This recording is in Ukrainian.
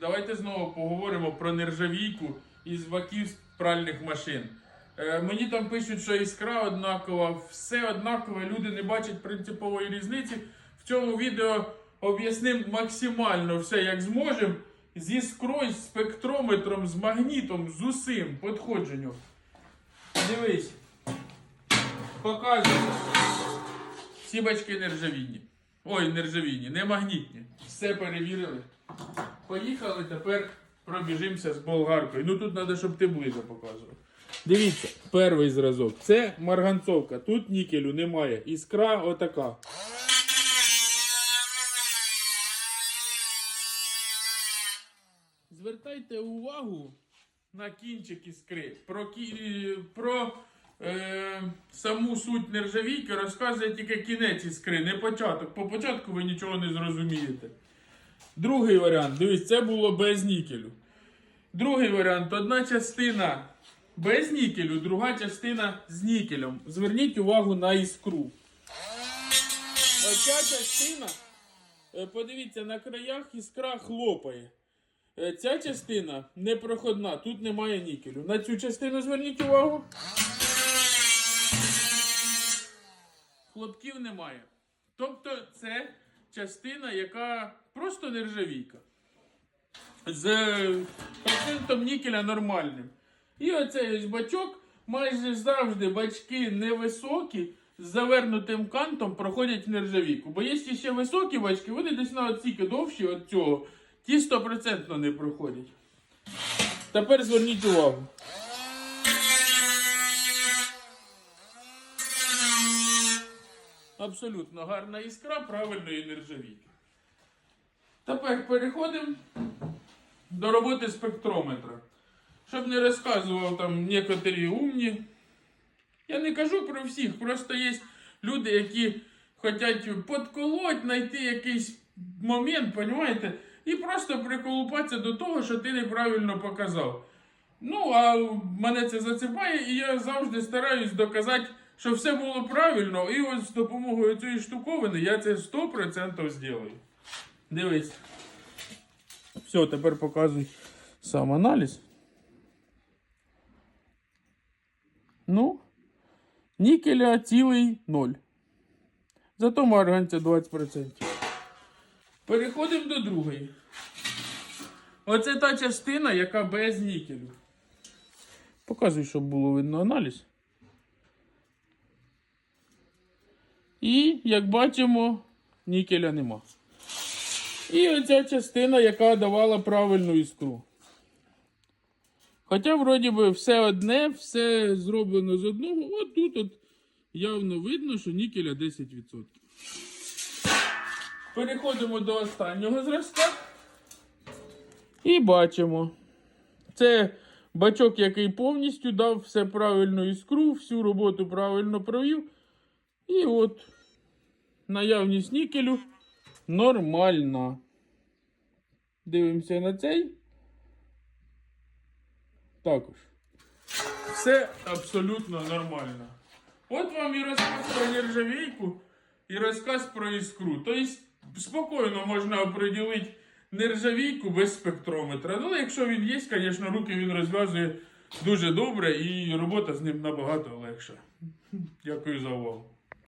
Давайте знову поговоримо про нержавійку із ваків пральних машин. Е, мені там пишуть, що іскра однакова, все однакове, люди не бачать принципової різниці. В цьому відео об'яснимо максимально все, як зможемо. З іскрою, з спектрометром, з магнітом, з усім подходженню. Дивись. Показую. Всі бачки нержавійні. Ой, нержавійні, не магнітні. Все перевірили. Поїхали, тепер пробіжимося з болгаркою. Ну тут треба, щоб ти ближче показував. Дивіться, перший зразок. Це марганцовка. Тут нікелю немає. Іскра отака. Звертайте увагу на кінчик іскри. Про, кі... про е... саму суть нержавійки розказує тільки кінець іскри, не початок. По початку ви нічого не зрозумієте. Другий варіант, дивись, це було без нікелю. Другий варіант одна частина без нікелю, друга частина з нікелем. Зверніть увагу на іскру. Оця частина, е, подивіться, на краях іскра хлопає. Е, Ця частина непроходна, тут немає нікелю. На цю частину зверніть увагу. Хлопків немає. Тобто це частина, яка просто нержавійка. З е, процентом нікеля нормальним. І оцей ось бачок майже завжди бачки невисокі, з завернутим кантом проходять нержавійку. Бо є ще високі бачки, вони десь на оціки довші від цього. Ті 100% не проходять. Тепер зверніть увагу. Абсолютно гарна іскра правильної нержавійки. Тепер переходимо до роботи спектрометра. Щоб не розказував там некоторі умні. Я не кажу про всіх, просто є люди, які хочуть подколоть, знайти якийсь момент, понимаєте? І просто приколупатися до того, що ти неправильно показав. Ну, а мене це зацепає, і я завжди стараюсь доказати, що все було правильно, і ось з допомогою цієї штуковини я це 100% зроблю. Дивись. Все, тепер показуй сам аналіз. Ну, нікеля цілий 0. Зато марганця 20%. Переходимо до другої. Оце та частина, яка без нікелю. Показуй, щоб було видно аналіз. І, як бачимо, нікеля нема. І оця частина, яка давала правильну іскру. Хоча, вроді би, все одне, все зроблено з одного. От тут от явно видно, що нікеля 10%. Переходимо до останнього зразка. І бачимо. Це бачок, який повністю дав все правильну іскру, всю роботу правильно провів. І от наявність нікелю нормальна. Дивимося на цей. Також. Все абсолютно нормально. От вам і розказ про нержавійку, і розказ про іскру. Тобто спокійно можна оприділити нержавійку без спектрометра. Ну, якщо він є, звісно, руки він розв'язує дуже добре і робота з ним набагато легша. Дякую за увагу.